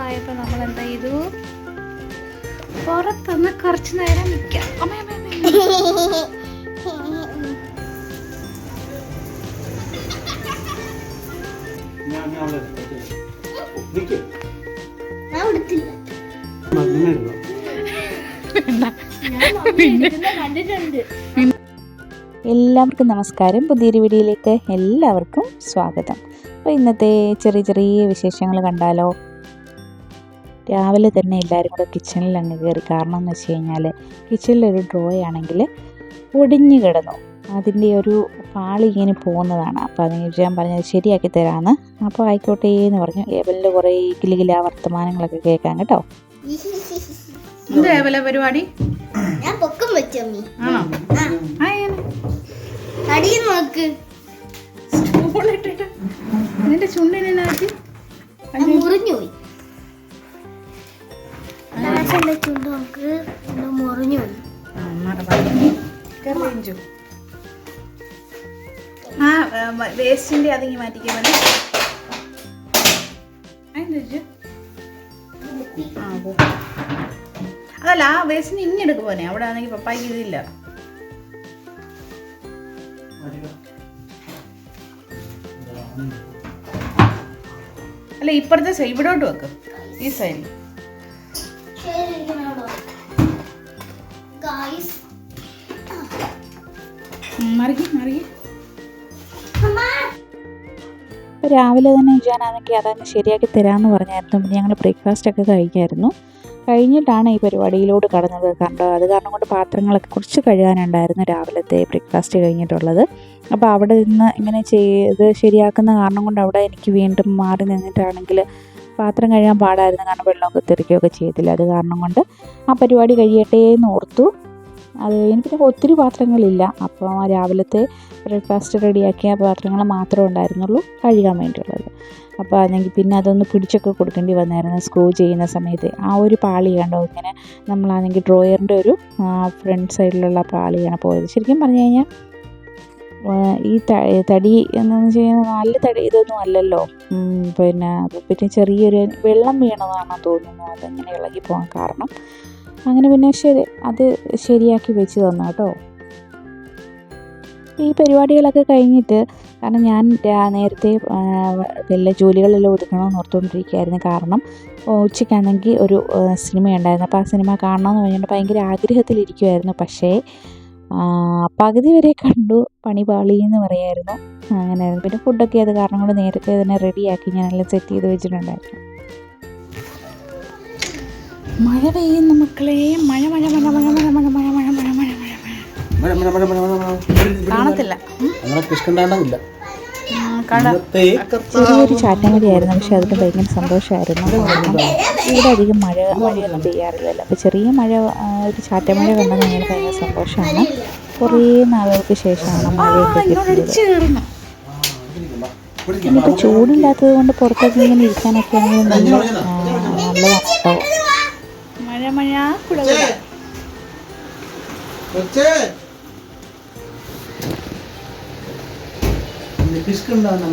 തണുപ്പായപ്പോൾ നമ്മൾ എന്താ ചെയ്തു? പുറത്തൊന്ന് കുറച്ച് നേരം നിൽക്കാം. എല്ലാവർക്കും നമസ്കാരം. പുതിയൊരു വീഡിയോയിലേക്ക് എല്ലാവർക്കും സ്വാഗതം. അപ്പോൾ ഇന്നത്തെ ചെറിയ ചെറിയ വിശേഷങ്ങൾ കണ്ടാലോ? രാവിലെ തന്നെ എല്ലാവരും കൂടെ കിച്ചണിൽ അങ്ങ് കയറി കാരണം എന്ന് വെച്ച് കഴിഞ്ഞാൽ കിച്ചണിലൊരു ഡ്രോ ആണെങ്കിൽ ഒടിഞ്ഞു കിടന്നു. അതിന്റെ ഒരു പാളി ഇങ്ങനെ പോകുന്നതാണ്. അപ്പോൾ അതിന് ഞാൻ പറഞ്ഞത് ശരിയാക്കി തരാമെന്ന് അപ്പോൾ ആയിക്കോട്ടെ എന്ന് പറഞ്ഞു. ഏവലിന്റെ കുറേ കിലുകില വർത്തമാനങ്ങളൊക്കെ കേൾക്കാം കേട്ടോ. എന്താ പരിപാടി? ഞാൻ പൊക്കം വെച്ചു നോക്ക്. സ്പൂണിട്ടിട്ട് നിന്റെ ചുണ്ടിനകത്ത് ഞാൻ മുറിഞ്ഞു പോയി. നമുക്ക് ആ അതിങ്ങി മാറ്റിക്കാൻ അതല്ല ആ വേസ്റ്റിന് ഇങ്ങെടുക്ക് പോനെ അവിടെ ആണെങ്കിൽ പപ്പായ്ക്ക് ഇതില്ല. അല്ല ഇപ്പുറത്തെ ഇവിടെ വെക്കും. ഈ സൈഡിൽ രാവിലെ തന്നെ ഞാനാണെങ്കിൽ അതങ്ങ് ശരിയാക്കി തരാമെന്ന് പറഞ്ഞായിരുന്നു. പിന്നെ ഞങ്ങൾ ബ്രേക്ക്ഫാസ്റ്റ് ഒക്കെ കഴിക്കായിരുന്നു. കഴിഞ്ഞിട്ടാണ് ഈ പരിപാടിയിലോട്ട് കടന്നത് കണ്ടോ? അത് കാരണം കൊണ്ട് പാത്രങ്ങളൊക്കെ കുറച്ച് കഴുകാനുണ്ടായിരുന്നു രാവിലത്തെ ബ്രേക്ക്ഫാസ്റ്റ് കഴിഞ്ഞിട്ടുള്ളത്. അപ്പോൾ അവിടെ നിന്ന് ഇങ്ങനെ ചെയ്ത് ശരിയാക്കുന്ന കാരണം കൊണ്ട് അവിടെ എനിക്ക് വീണ്ടും മാറി നിന്നിട്ടാണെങ്കിൽ പാത്രം കഴുകാൻ പാടായിരുന്നു. കാരണം വെള്ളമൊക്കെ തെറിക്കുകയൊക്കെ ചെയ്തില്ല. അത് കാരണം കൊണ്ട് ആ പരിപാടി കഴിയട്ടെ എന്ന് ഓർത്തു. അത് കഴിഞ്ഞ് പിന്നെ ഒത്തിരി പാത്രങ്ങളില്ല. അപ്പോൾ രാവിലത്തെ ബ്രേക്ക്ഫാസ്റ്റ് റെഡിയാക്കിയ പാത്രങ്ങൾ മാത്രമേ ഉണ്ടായിരുന്നുള്ളൂ കഴുകാൻ വേണ്ടിയുള്ളത്. അപ്പോൾ അല്ലെങ്കിൽ പിന്നെ അതൊന്ന് പിടിച്ചൊക്കെ കൊടുക്കേണ്ടി വന്നായിരുന്നു സ്ക്രൂ ചെയ്യുന്ന സമയത്ത്. ആ ഒരു പാളി കണ്ടോ? ഇങ്ങനെ നമ്മളാണെങ്കിൽ ഡ്രോയറിന്റെ ഒരു ഫ്രണ്ട് സൈഡിലുള്ള പാളിയാണ് പോയത്. ശരിക്കും പറഞ്ഞു കഴിഞ്ഞാൽ ഈ തടി എന്ന് വെച്ച് കഴിഞ്ഞാൽ നല്ല തടി ഇതൊന്നും അല്ലല്ലോ. പിന്നെ പിന്നെ ചെറിയൊരു വെള്ളം വീണതാണെന്ന് തോന്നുന്നു. അതങ്ങനെ ഇളകി പോകാൻ കാരണം. അങ്ങനെ പിന്നെ ശരി അത് ശരിയാക്കി വെച്ച് തന്നു കേട്ടോ. ഈ പരിപാടികളൊക്കെ കഴിഞ്ഞിട്ട് കാരണം ഞാൻ നേരത്തെ വല്ല ജോലികളെല്ലാം ഒതുക്കണമെന്ന് ഓർത്തുകൊണ്ടിരിക്കുകയായിരുന്നു. കാരണം ഉച്ചയ്ക്കാണെങ്കിൽ ഒരു സിനിമ ഉണ്ടായിരുന്നു അപ്പോൾ ആ സിനിമ കാണണമെന്ന് പറഞ്ഞുകൊണ്ട് ഭയങ്കര ആഗ്രഹത്തിലിരിക്കുമായിരുന്നു പക്ഷേ പകുതി വരെ കണ്ടു പണി പാളി എന്ന് പറയായിരുന്നു. അങ്ങനെയായിരുന്നു. പിന്നെ ഫുഡൊക്കെ അത് കാരണം കൊണ്ട് നേരത്തെ തന്നെ റെഡിയാക്കി ഞാനെല്ലാം സെറ്റ് ചെയ്ത് വെച്ചിട്ടുണ്ടായിരുന്നു. മഴ പെയ്യുന്ന മക്കളെ മഴ മഴ മഴ മഴ മഴ മഴ മഴ മഴ മഴ മഴ മഴ മഴ മഴ മഴ മഴ മഴ മഴ മഴ കാണത്തില്ല ഉം. അങ്ങനെ കിഷ്കണ്ടാണ്ടില്ല ഉം, കട ഇന്നത്തെ ചെറിയൊരു പക്ഷെ അതിന് ഭയങ്കര സന്തോഷമായിരുന്നു ഇവിടെ അധികം മഴ മഴയൊന്നും പെയ്യാറില്ലല്ലോ അപ്പോൾ ചെറിയ മഴ ഒരു ഒരു ചാറ്റമഴ കണ്ടെന്ന് ഞങ്ങൾ ഭയങ്കര സന്തോഷമാണ് കുറേ നാളുകൾക്ക് ശേഷമാണ് മഴയൊക്കെ കിട്ടുന്നത് കയറുന്നു ചൂടില്ലാത്തത് കൊണ്ട് പുറത്തൊക്കെ ഇങ്ങനെ ഇരിക്കാനൊക്കെ ആണെങ്കിൽ നല്ല നല്ലതാണ് കേട്ടോ മഴ മഴ കുടകുട പിസ്കുണ്ടാകുന്ന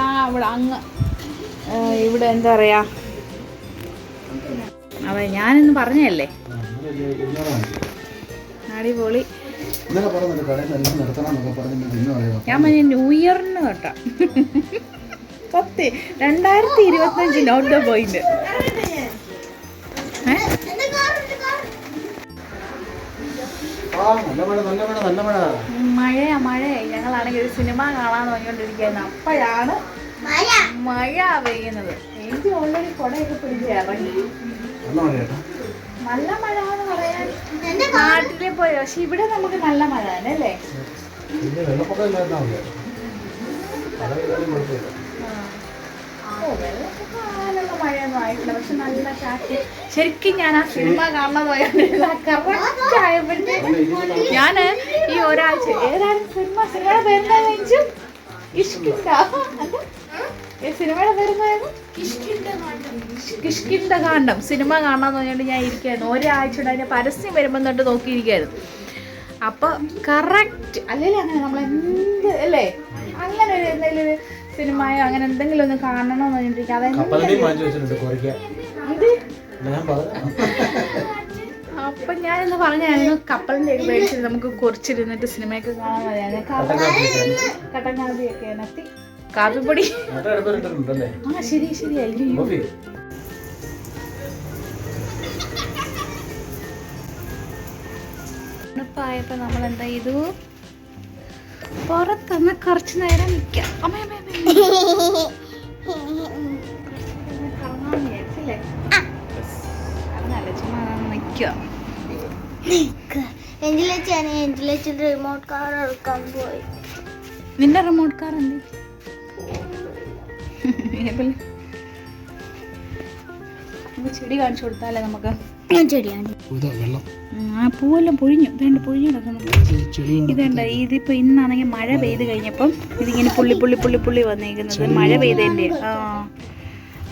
ആ അവിടെ അങ്ങ് ഇവിടെ എന്താ പറയാ? അതെ ഞാനിന്ന് പറഞ്ഞല്ലേ അടിപൊളി. ഇന്നലെ പറഞ്ഞിട്ട് കടയിൽ നിന്ന് നിർത്തണം എന്നൊക്കെ പറഞ്ഞിട്ട് ഇന്ന് പറയാം ഞാൻ പറഞ്ഞ ന്യൂ ഇയറിന് തൊട്ടാ പത്ത് രണ്ടായിരത്തി ഇരുപത്തഞ്ച് നോട്ട് ദ പോയിന്റ്. മഴയാ മഴയാ. ഞങ്ങളാണെങ്കിൽ ഒരു സിനിമ കാണാൻ തോന്നിക്കൊണ്ടിരിക്കുന്നത് അപ്പോഴാണ് മഴ മഴ പെയ്യുന്നത്. എനിക്ക് ഓൾറെഡി കുടയൊക്കെ പിടിച്ച് ഇറങ്ങി. നല്ല മഴ എന്ന് പറയാൻ നാട്ടിലെ പോയി? പക്ഷെ ഇവിടെ നമുക്ക് നല്ല മഴ തന്നെ അല്ലേ? മഴയൊന്നും ആയിട്ടില്ല. പക്ഷെ നല്ല കാറ്റ് ശരിക്കും ഞാൻ ആ സിനിമ കാണാൻ പോയാൽ കറക്റ്റ് ആയപ്പോഴത്തേക്ക് ഞാൻ ഈ ഒരാഴ്ച ഏതായാലും സിനിമ സിനിമയുടെ പേരെന്താ വെച്ചു ഇഷ്കിണ്ട ഈ സിനിമയുടെ പേരെന്തായിരുന്നു കിഷ്കിന്ത കാണ്ഡം സിനിമ കാണാന്ന് പറഞ്ഞുകൊണ്ട് ഞാൻ ഇരിക്കുകയായിരുന്നു ഒരാഴ്ച അതിന്റെ പരസ്യം വരുമ്പോൾ തൊട്ട് നോക്കിയിരിക്കായിരുന്നു അപ്പൊ കറക്റ്റ് അല്ലെങ്കിൽ അങ്ങനെ നമ്മൾ എന്ത് അല്ലേ? അങ്ങനെ ഒരു എന്തെങ്കിലും ഒരു സിനിമയോ അങ്ങനെ എന്തെങ്കിലും ഒന്ന് കാണണമെന്ന് പറഞ്ഞിട്ടിരിക്കുക കപ്പലടിയും വാങ്ങിച്ചു വെച്ചിട്ടുണ്ട് കുറയ്ക്കാൻ ഇത് ഞാൻ പറഞ്ഞു. അപ്പൊ ഞാനിന്ന് പറഞ്ഞായിരുന്നു കപ്പലിന്റെ ഒക്കെ മേടിച്ചിട്ട് നമുക്ക് കുറച്ചിരുന്നിട്ട് സിനിമയൊക്കെ കാണാൻ മതിയായിരുന്നു കട്ടൻ കാപ്പിയൊക്കെ എത്തി കാപ്പിപ്പൊടി. ആ ശരി ശരി അയ്യോ തണുപ്പായപ്പോ നമ്മൾ എന്താ ചെയ്തു? പുറത്തന്ന് കുറച്ച് നേരം നിക്കാം അമ്മേ അമ്മേ അമ്മേ കറങ്ങാൻ വിചാരിച്ചല്ലേ? കറങ്ങാല്ല ചുമ്മാ നിക്കുക എഞ്ചിലേച്ചാണ് എഞ്ചിലേച്ചിന്റെ റിമോട്ട് കാർ എടുക്കാൻ പോയി. നിന്റെ റിമോട്ട് കാർ എന്ത്? നമുക്ക് ചെടി കാണിച്ചു കൊടുത്താലേ നമുക്ക്. ചെടിയാണ് ആ പൂവെല്ലാം പൊഴിഞ്ഞു. ഇതുണ്ട് പൊഴിഞ്ഞു കിടക്കുന്നു ഇതുണ്ട് ഇതിപ്പോ ഇന്നാണെങ്കിൽ മഴ പെയ്ത് കഴിഞ്ഞപ്പം ഇതിങ്ങനെ പുള്ളി പുള്ളി പുള്ളി പുള്ളി വന്നേക്കുന്നത്. മഴ പെയ്തതിന്റെ ആ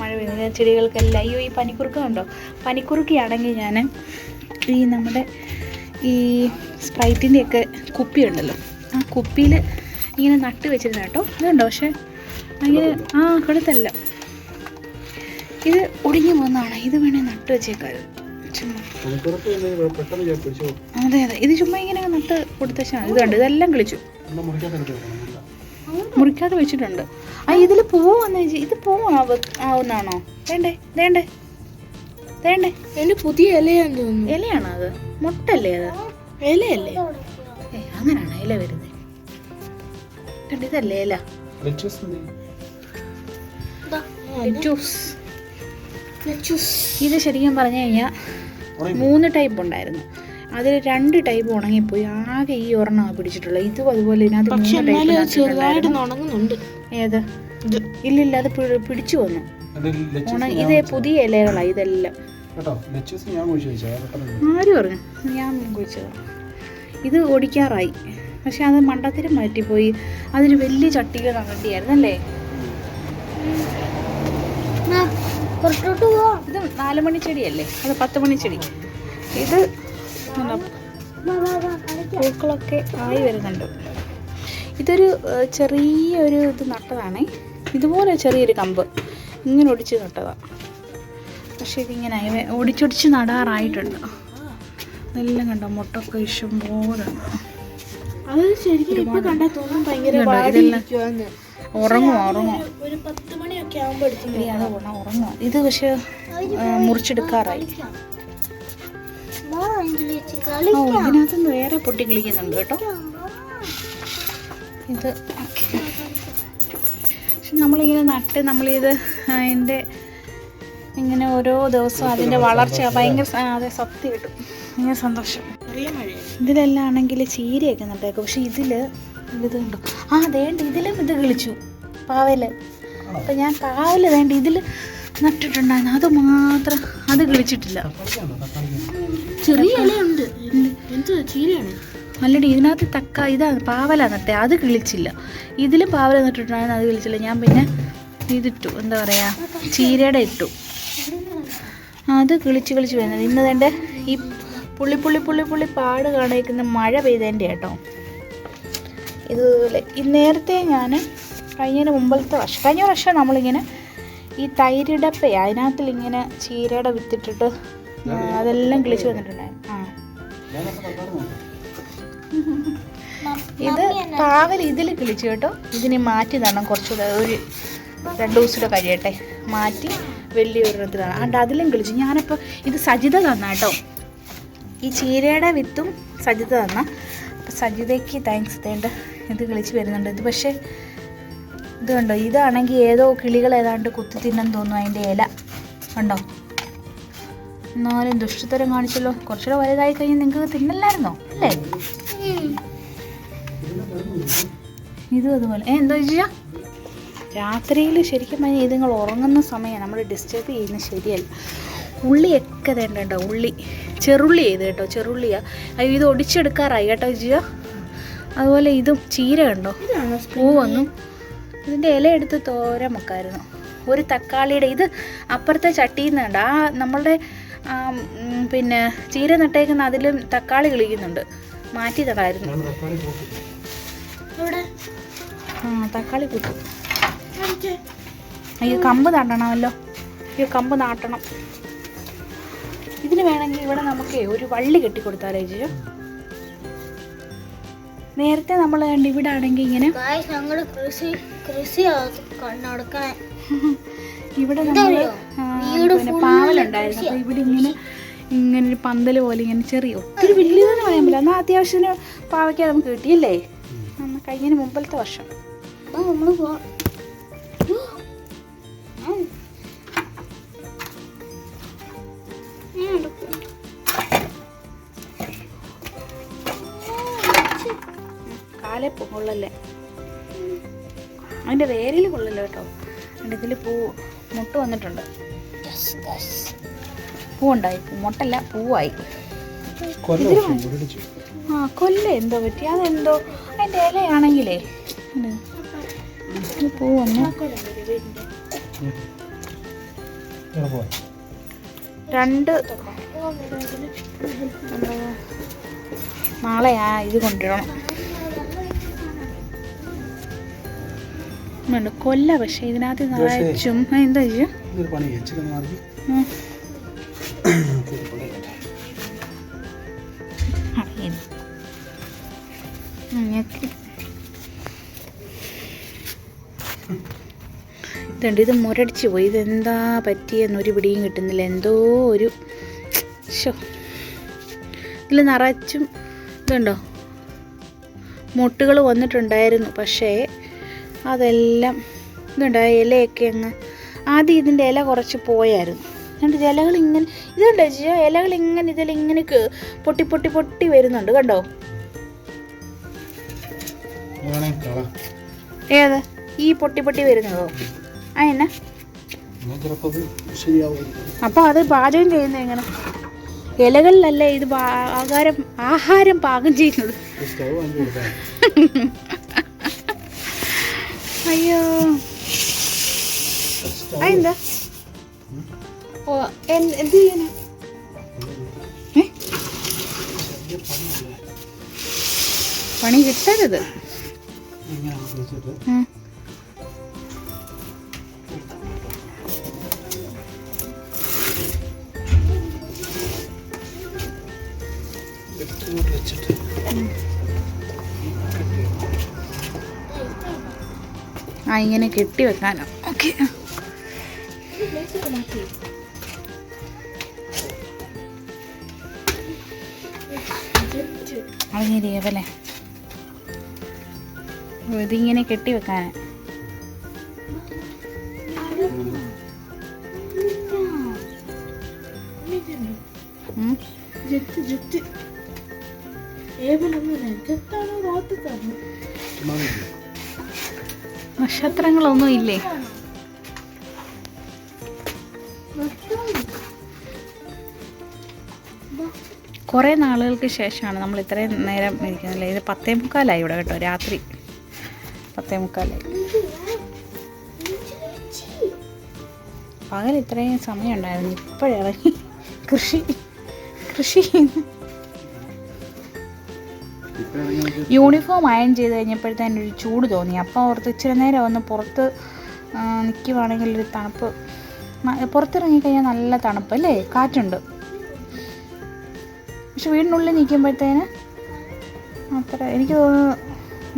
മഴ പെയ്ത ചെടികൾക്കെല്ലാം അയ്യോ ഈ പനിക്കുറുക്ക ഉണ്ടോ പനിക്കുറുക്കയാണെങ്കിൽ ഞാൻ ഈ നമ്മുടെ ഈ സ്പ്രൈറ്റിന്റെ ഒക്കെ കുപ്പി ഉണ്ടല്ലോ ആ കുപ്പിയിൽ ഇങ്ങനെ നട്ട് വെച്ചിരുന്ന കേട്ടോ ഇതുണ്ടോ? പക്ഷെ ഭയങ്കര ആ കൊടുത്തല്ല. ഇത് ഒടിഞ്ഞു പോകുന്നതാണ്. ഇത് വേണേ നട്ട് വെച്ചേക്കാറ് പിടിച്ചു അതെ അതെ. ഇത് ചുമ്മാ ഇങ്ങനെ നട്ട് കൊടുത്ത ഇത് കണ്ടു. ഇതെല്ലാം കിളിച്ചു. മുറിക്കാതെ വെച്ചിട്ടുണ്ട്. ആ ഇതിൽ പോവാന്ന് വന്നു ഇത് പൂവ് ആവ ആവുന്നാണോ വേണ്ടേ വേണ്ടേ വേണ്ടേ. എന്റെ പുതിയ ഇലയാന്ന് തോന്നുന്നു. ഇലയാണോ അത്? മുട്ടല്ലേ അത്? ഇലയല്ലേ? ഏ അങ്ങനെയാണോ ഇല വരുന്നത് കണ്ടിതല്ലേ ഇല? ഇത് ശരിക്കും പറഞ്ഞു കഴിഞ്ഞാൽ മൂന്ന് ടൈപ്പ് ഉണ്ടായിരുന്നു. അതിൽ രണ്ട് ടൈപ്പ് ഉണങ്ങിപ്പോയി. ആകെ ഈ ഒരെണ്ണം പിടിച്ചിട്ടുള്ളത് ഇതും അതുപോലെ ഇതിനകത്ത് ഏത്? ഇല്ലില്ല അത് പിടിച്ചു വന്നു. ഇതേ പുതിയ ഇലകളാണ് ഇതെല്ലാം. ആരും പറഞ്ഞു? ഞാൻ കുഴിച്ചത്. ഇത് ഓടിക്കാറായി. പക്ഷെ അത് മണ്ടത്തിലും മാറ്റിപ്പോയി. അതിന് വലിയ ചട്ടികൾ നടത്തിയായിരുന്നു അല്ലേ പുറത്തോട്ട് പോവാ. ഇത് നാല് മണി ചെടിയല്ലേ? അത് പത്ത് മണി ചെടി. ഇത് പൂക്കളൊക്കെ ആയി വരുന്നുണ്ട്. ഇതൊരു ചെറിയൊരു ഇത് നട്ടതാണേ. ഇതുപോലെ ചെറിയൊരു കമ്പ്. ഇങ്ങനെ ഒടിച്ച് നട്ടതാണ് പക്ഷെ ഇതിങ്ങനെ ഒടിച്ചൊടിച്ച് നടാറായിട്ടുണ്ട്. നല്ല കണ്ടോ? മുട്ടൊക്കെ ഇഷ്ടം പോലെ ഉണ്ട്. അത് ശരിക്കും ഇപ്പൊ തോന്നും ഭയങ്കര. ഉറങ്ങും ഉറങ്ങും ഒരു പത്ത് മണിയൊക്കെ ആകുമ്പോ എടുത്തു ഇനി അത് ഉണ ഉറങ്ങും ഇത് പക്ഷെ മുറിച്ചെടുക്കാറായി. ഓ ഇതിനകത്തുനിന്ന് വേറെ പൊട്ടി കളിക്കുന്നുണ്ട് കേട്ടോ. ഇത് പക്ഷെ നമ്മളിങ്ങനെ നട്ട് നമ്മളിത് അതിന്റെ ഇങ്ങനെ ഓരോ ദിവസവും അതിന്റെ വളർച്ച ഭയങ്കര അതെ സത്യം കിട്ടും. ഭയങ്കര സന്തോഷം. ഇതിലെല്ലാം ആണെങ്കിൽ ചീരയൊക്കെ നട്ടേക്കും. പക്ഷെ ഇതിൽ ഇത് കണ്ടു? ആ അതേണ്ട ഇതിലും ഇത് കിളിച്ചു. പാവൽ അപ്പം ഞാൻ പാവൽ വേണ്ട ഇതിൽ നട്ടിട്ടുണ്ടായിരുന്നു. അത് മാത്രം അത് കിളിച്ചിട്ടില്ല. ചെറിയ ഇലയുണ്ട്. എന്ത്? ചീരയാണ്? അല്ലടി ഇതിനകത്ത് തക്ക ഇതാണ് പാവല നട്ടേ. അത് കിളിച്ചില്ല. ഇതിലും പാവല നട്ടിട്ടുണ്ടായിരുന്നു അത് കിളിച്ചില്ല. ഞാൻ പിന്നെ ഇതിട്ടു. എന്താ പറയുക ചീരയുടെ ഇട്ടു. അത് കിളിച്ച് കിളിച്ച് വരുന്നത്. ഇന്ന് തന്റെ ഈ പുള്ളി പുള്ളി പുള്ളി പുള്ളി പാട് കാണിക്കുന്ന മഴ പെയ്തതിന്റെ കേട്ടോ ഇതുപോലെ. നേരത്തെ ഞാൻ കഴിഞ്ഞതിന് മുമ്പത്തെ വർഷം കഴിഞ്ഞ വർഷം നമ്മളിങ്ങനെ ഈ തൈരിടപ്പ അതിനകത്തിൽ ഇങ്ങനെ ചീരയുടെ വിത്തിട്ടിട്ട് അതെല്ലാം കിളിച്ച് വന്നിട്ടുണ്ടായിരുന്നു. ആ. ഇത് പാവൽ ഇതിൽ കിളിച്ചു കേട്ടോ. ഇതിനെ മാറ്റി തരണം കുറച്ചുകൂടെ ഒരു രണ്ട് ദിവസം കഴിയട്ടെ. മാറ്റി വലിയ ഒരെണ്ണത്തിലാണ് അതുകൊണ്ട് അതിലും കിളിച്ചു. ഞാനിപ്പോൾ ഇത് സജിത തന്ന കേട്ടോ. ഈ ചീരയുടെ വിത്തും സജിത തന്ന. അപ്പം സജിതയ്ക്ക് താങ്ക്സ് തേണ്ട ഇത് കിളിച്ച് വരുന്നുണ്ട്. ഇത് പക്ഷേ ഇത് കണ്ടോ ഇതാണെങ്കിൽ ഏതോ കിളികൾ ഏതാണ്ട് കുത്തി തിന്നാൻ തോന്നുന്നു അതിന്റെ ഇല. കണ്ടോ എന്നാലും ദുഷ്ടത്തരം കാണിച്ചല്ലോ. കുറച്ചുകൂടെ വലുതായി കഴിഞ്ഞാൽ നിങ്ങൾക്ക് തിന്നല്ലായിരുന്നോ? അല്ലേ? ഇതും അതുപോലെ. ഏ എന്താ ചെയ്യാ രാത്രിയിൽ ശരിക്കും പറഞ്ഞാൽ ഇത് നിങ്ങൾ ഉറങ്ങുന്ന സമയം നമ്മൾ ഡിസ്റ്റർബ് ചെയ്യുന്നത് ശരിയല്ല. ഉള്ളിയൊക്കെ തേണ്ടോ ഉള്ളി. ചെറുള്ളി ചെയ്ത് കേട്ടോ ചെറുള്ളിയാ. അയ്യോ ഇത് ഒടിച്ചെടുക്കാറായി കേട്ടോ ജിയ അതുപോലെ ഇതും ചീര കണ്ടോ? പൂ വന്നു ഇതിന്റെ ഇല എടുത്ത് തോരൻ വെക്കായിരുന്നു ഒരു തക്കാളിയുടെ ഇത് അപ്പുറത്തെ ചട്ടിയിൽ നിന്നുണ്ട് ആ നമ്മളുടെ പിന്നെ ചീര നട്ടേക്കുന്ന അതിലും തക്കാളി കിളിക്കുന്നുണ്ട്. മാറ്റി തടായിരുന്നു തക്കാളി കൂട്ടു. ആ തക്കാളി അയ്യോ കമ്പ് നടണമല്ലോ അയ്യോ കമ്പ് നാട്ടണം. ഇതിന് വേണമെങ്കിൽ ഇവിടെ നമുക്ക് ഒരു വള്ളി കെട്ടിക്കൊടുത്താലേ ചേച്ചി? നേരത്തെ നമ്മൾ കണ്ട് ഇവിടെ ആണെങ്കിൽ ഇങ്ങനെ കൃഷി കൃഷി ഇവിടെ നമ്മൾ പിന്നെ പാവലുണ്ടായിരുന്നു. അപ്പോൾ ഇവിടെ ഇങ്ങനെ ഇങ്ങനെ ഒരു പന്തൽ പോലെ ഇങ്ങനെ ചെറിയ ഒത്തിരി വലിയതെന്ന് പറയാൻ പറ്റില്ല. എന്നാൽ അത്യാവശ്യത്തിന് പാവയ്ക്ക നമുക്ക് കിട്ടിയല്ലേ? കഴിഞ്ഞതിന് മുമ്പത്തെ വർഷം. അപ്പൊ കൊള്ളല്ലേ? അതിന്റെ വേരിൽ കൊള്ളല്ലോ കേട്ടോ. അതിന്റെ ഇതിൽ പൂ മുട്ട് വന്നിട്ടുണ്ട്. പൂവുണ്ടായി. മുട്ടല്ല പൂവായി. ആ കൊല്ല? എന്തോ പറ്റി? അതെന്തോ? അതിന്റെ ഇലയാണെങ്കിലേ. പൂ വന്ന്. രണ്ട് നാളെ ആ ഇത് കൊണ്ടുവരണം. ഉണ്ട് കൊല്ല പക്ഷേ ഇതിനകത്ത് നിറച്ചും എന്താ ചെയ്യ. ഇതുണ്ട് ഇത് മുരടിച്ച് പോയി. ഇതെന്താ പറ്റിയെന്ന് ഒരു പിടിയും കിട്ടുന്നില്ല. എന്തോ ഒരു ഷോ ഇതിൽ നിറച്ചും ഇതുണ്ടോ? മുട്ടുകൾ വന്നിട്ടുണ്ടായിരുന്നു. പക്ഷേ അതെല്ലാം ഇതുണ്ട് ആ ഇലയൊക്കെ അങ്ങ് ആദ്യം ഇതിന്റെ ഇല കുറച്ച് പോയായിരുന്നു. എന്നിട്ട് ഇലകൾ ഇങ്ങനെ ഇതുണ്ട് ചേച്ചി ഇലകൾ ഇങ്ങനെ ഇതിലിങ്ങനെ പൊട്ടി പൊട്ടി പൊട്ടി വരുന്നുണ്ട് കണ്ടോ? ഏത്? ഈ പൊട്ടി പൊട്ടി വരുന്നതോ? ആ എന്നാ? എന്നാൽ ചിലപ്പോൾ അത് അപ്പോൾ അത് പാചകം ചെയ്യുന്നത് എങ്ങനെ? ഇലകളിലല്ലേ ഇത് ആഹാരം ആഹാരം പാകം ചെയ്യുന്നത്. അയ്യോ. ആ, എന്താ ഓ എന്ത് ചെയ്യാനാ? പണി കിട്ടരുത്. വെച്ചിട്ട് ആ ഇങ്ങനെ കെട്ടി വെക്കാനോ. ഓക്കെ. അറിഞ്ഞിരിക്കല്ലേ ഇതിങ്ങനെ കെട്ടി വെക്കാനാ. ഉം. ചുമ്മാ നക്ഷത്രങ്ങളൊന്നും ഇല്ലേ? കുറേ നാളുകൾക്ക് ശേഷമാണ് നമ്മൾ ഇത്രയും നേരം ഇരിക്കുന്നില്ല ഇത് പത്തേ മുക്കാലായി ഇവിടെ കേട്ടോ രാത്രി. പത്തേ മുക്കാലായി. പകൽ ഇത്രയും സമയം ഉണ്ടായിരുന്നു ഇപ്പോഴിറങ്ങി കൃഷി. കൃഷി യൂണിഫോം അയൺ ചെയ്ത് കഴിഞ്ഞപ്പോഴത്തേനും ഒരു ചൂട് തോന്നി. അപ്പോൾ ഓർത്ത് ഇച്ചിരി നേരം ഒന്ന് പുറത്ത് നിൽക്കുവാണെങ്കിൽ ഒരു തണുപ്പ്. പുറത്തിറങ്ങിക്കഴിഞ്ഞാൽ നല്ല തണുപ്പ് അല്ലേ? കാറ്റുണ്ട്. പക്ഷെ വീടിനുള്ളിൽ നിൽക്കുമ്പോഴത്തേന് അത്ര എനിക്ക് തോന്നുന്നു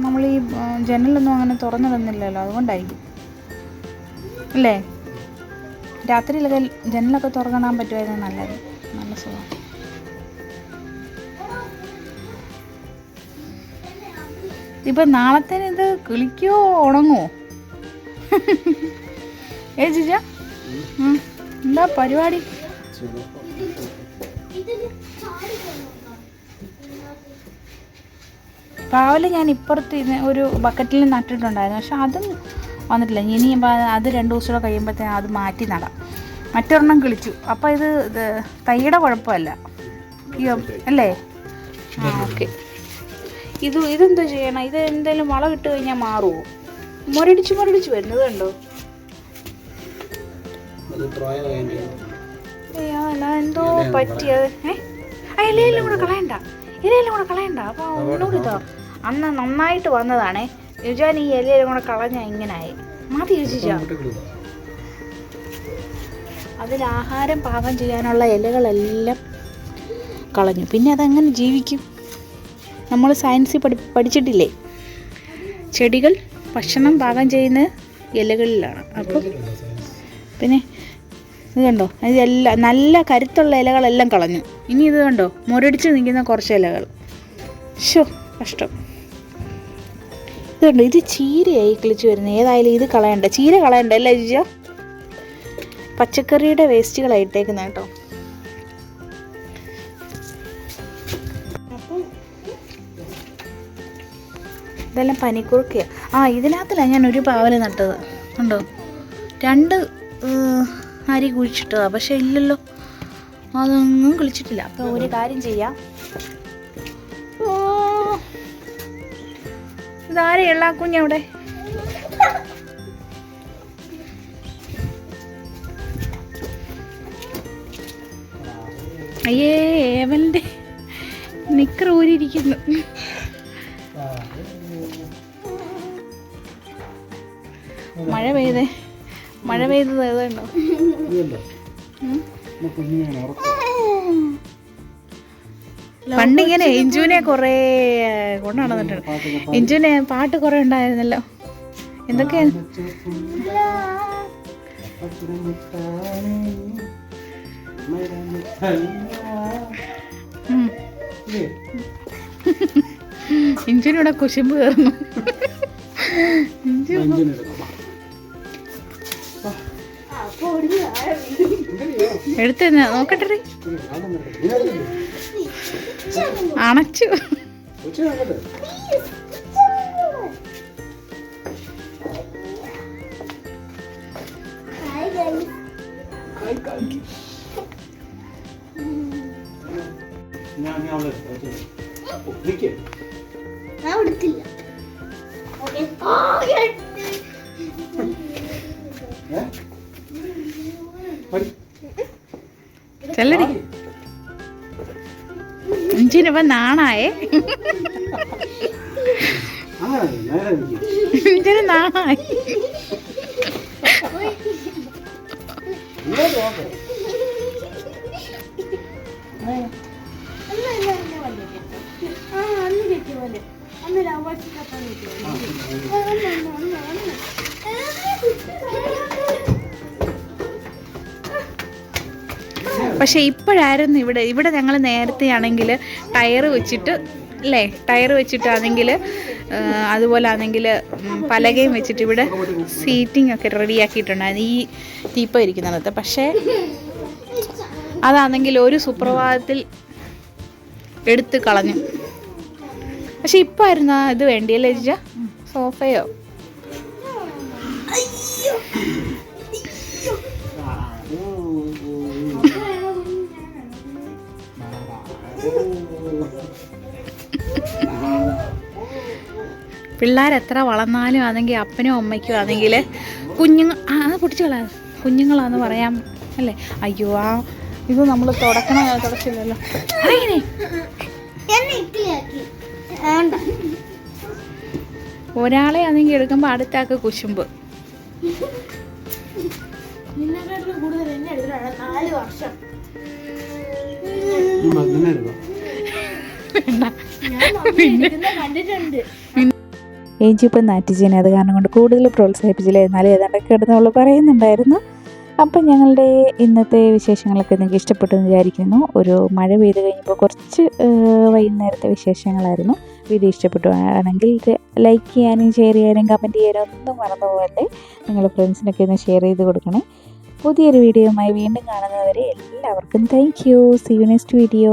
നമ്മൾ ഈ ജനലൊന്നും അങ്ങനെ തുറന്നിടുന്നില്ലല്ലോ അതുകൊണ്ടായിരിക്കും. അല്ലേ? രാത്രിയിലൊക്കെ ജനലൊക്കെ തുറന്നിടാൻ പറ്റുമായിരുന്നു നല്ലത് നല്ല സുഖം. ഇപ്പൊ നാളത്തേന് ഇത് കിളിക്കോ ഉണങ്ങോ? ഏ ഉം. എന്താ പരിപാടി? രാവിലെ ഞാൻ ഇപ്പുറത്ത് ഒരു ബക്കറ്റിൽ നട്ടിട്ടുണ്ടായിരുന്നു. പക്ഷെ അതും വന്നിട്ടില്ല. ഇനി അത് രണ്ട് ദിവസം കഴിയുമ്പോഴത്തേനും അത് മാറ്റി നടാം. മറ്റൊരെണ്ണം കിളിച്ചു. അപ്പോൾ ഇത് തൈയുടെ കുഴപ്പമല്ല. അല്ലേ? ആ ഓക്കെ. ഇത് ഇതെന്താ ചെയ്യണം? ഇത് എന്തെങ്കിലും വളം ഇട്ട് കഴിഞ്ഞാൽ മാറുമോ മുരടിച്ച് മുരടിച്ച് വരുന്നത് കണ്ടോ? അയ്യോ അല്ല എന്തോ പറ്റിയത്. ഏ? ആ ഇലയെല്ലാം കൂടെ കളയണ്ട. ഇലയെല്ലാം കൂടെ കളയണ്ട. അപ്പൊ ഒന്നുകൂടി ഇതോ. അന്ന് നന്നായിട്ട് വന്നതാണേ. രുചാൻ ഈ ഇലയെല്ലാം കൂടെ കളഞ്ഞ ഇങ്ങനായി. മതി രുചിച്ചാ? അതിൽ ആഹാരം പാകം ചെയ്യാനുള്ള ഇലകളെല്ലാം കളഞ്ഞു. പിന്നെ അതെങ്ങനെ ജീവിക്കും? നമ്മൾ സയൻസിൽ പഠി പഠിച്ചിട്ടില്ലേ? ചെടികൾ ഭക്ഷണം പാകം ചെയ്യുന്ന ഇലകളിലാണ്. അപ്പോൾ പിന്നെ ഇത് കണ്ടോ? ഇതെല്ലാം നല്ല കരുത്തുള്ള ഇലകളെല്ലാം കളഞ്ഞു. ഇനി ഇത് കണ്ടോ? മുരടിച്ച് നിൽക്കുന്ന കുറച്ച് ഇലകൾ. ഷോ കഷ്ടം. ഇത് കണ്ടോ? ഇത് ചീരയായി കിളിച്ച് വരുന്നത് ഏതായാലും ഇത് കളയണ്ട. ചീര കളയണ്ട അല്ലേ ജിജ? പച്ചക്കറിയുടെ വേസ്റ്റുകളായിട്ടേക്കുന്ന കേട്ടോ. ഇതെല്ലാം പനിക്കുറുക്കിയാണ് ആ ഇതിനകത്തിലാണ് ഞാൻ ഒരു പാവൽ നട്ടത്. ഉണ്ടോ രണ്ട് അരി കുഴിച്ചിട്ടതാ. പക്ഷെ ഇല്ലല്ലോ. അതൊന്നും കുളിച്ചിട്ടില്ല. അപ്പോൾ ഒരു കാര്യം ചെയ്യാം. ഇതാരെ ഇതാരെയുള്ള കുഞ്ഞവിടെ അയ്യേ ഏവന്റെ നിക്കർ ഊരിയിരിക്കുന്നു. മഴ പെയ്തേ മഴ പെയ്തത് ഏതുണ്ടോ? പണ്ടിങ്ങനെ ഇഞ്ചുവിനെ കുറേ കൊണ്ടാണെന്നിട്ട് ഇഞ്ചുവിനെ പാട്ട് കുറേ ഉണ്ടായിരുന്നല്ലോ. എന്തൊക്കെയാണ് ഇഞ്ചിനൂടെ കുശുമ്പ് കയറുന്നു. ഇഞ്ചു എടുത്ത് നോക്കട്ടെ അണച്ചു. ഞാൻ ഞാൻ അവളെ ചെല്ലടി. അഞ്ചിനിപ്പ നാണായേ. അഞ്ചിന് നാണായി. അന്ന് കിട്ടിയ പക്ഷെ ഇപ്പോഴായിരുന്നു ഇവിടെ ഇവിടെ ഞങ്ങൾ നേരത്തെ ആണെങ്കിൽ ടയർ വെച്ചിട്ട് അല്ലേ? ടയർ വെച്ചിട്ടാണെങ്കിൽ അതുപോലെ ആണെങ്കിൽ പലകയും വെച്ചിട്ട് ഇവിടെ സീറ്റിംഗ് ഒക്കെ റെഡിയാക്കിയിട്ടുണ്ടായിരുന്നു. ഈ ടീപ്പ ഇരിക്കുന്നിടത്ത്. പക്ഷേ അതാണെങ്കിൽ ഒരു സുപ്രഭാതത്തിൽ എടുത്ത് കളഞ്ഞു. പക്ഷെ ഇപ്പം ആയിരുന്നു ഇത് വേണ്ടിയല്ലേ ചേച്ചാ സോഫയോ? പിള്ളേർ എത്ര വളർന്നാലും ആണെങ്കിൽ അപ്പനും അമ്മയ്ക്കും ആണെങ്കിൽ കുഞ്ഞുങ്ങൾ ആ അത് പൊട്ടിച്ചു കളയാതെ കുഞ്ഞുങ്ങളാന്ന് പറയാം അല്ലേ? അയ്യോ ആ ഇത് നമ്മൾ തുടക്കണ തുടച്ചില്ലല്ലോ. ഒരാളെ ആണെങ്കിൽ എടുക്കുമ്പോൾ അടുത്താക്ക് കുശുമ്പ്. പിന്നെ കണ്ടിട്ടുണ്ട്. ഏജി ഇപ്പം നാറ്റിച്ചേനെ. അത് കാരണം കൊണ്ട് കൂടുതൽ പ്രോത്സാഹിപ്പിച്ചില്ല. എന്നാലും ഏതാണ്ടൊക്കെ കിടന്ന് പറയുന്നുണ്ടായിരുന്നു. അപ്പം ഞങ്ങളുടെ ഇന്നത്തെ വിശേഷങ്ങളൊക്കെ നിങ്ങൾക്ക് ഇഷ്ടപ്പെട്ടു എന്ന് വിചാരിക്കുന്നു. ഒരു മഴ പെയ്ത് കഴിഞ്ഞപ്പോൾ കുറച്ച് വൈകുന്നേരത്തെ വിശേഷങ്ങളായിരുന്നു. വീഡിയോ ഇഷ്ടപ്പെട്ടു ആണെങ്കിൽ ലൈക്ക് ചെയ്യാനും ഷെയർ ചെയ്യാനും കമന്റ് ചെയ്യാനും ഒന്നും മറന്നു പോകല്ലേ നിങ്ങൾ ഫ്രണ്ട്സിനൊക്കെ ഒന്ന് ഷെയർ ചെയ്ത് കൊടുക്കണേ. പുതിയൊരു വീഡിയോയുമായി വീണ്ടും കാണുന്നവരെ എല്ലാവർക്കും thank you see you next video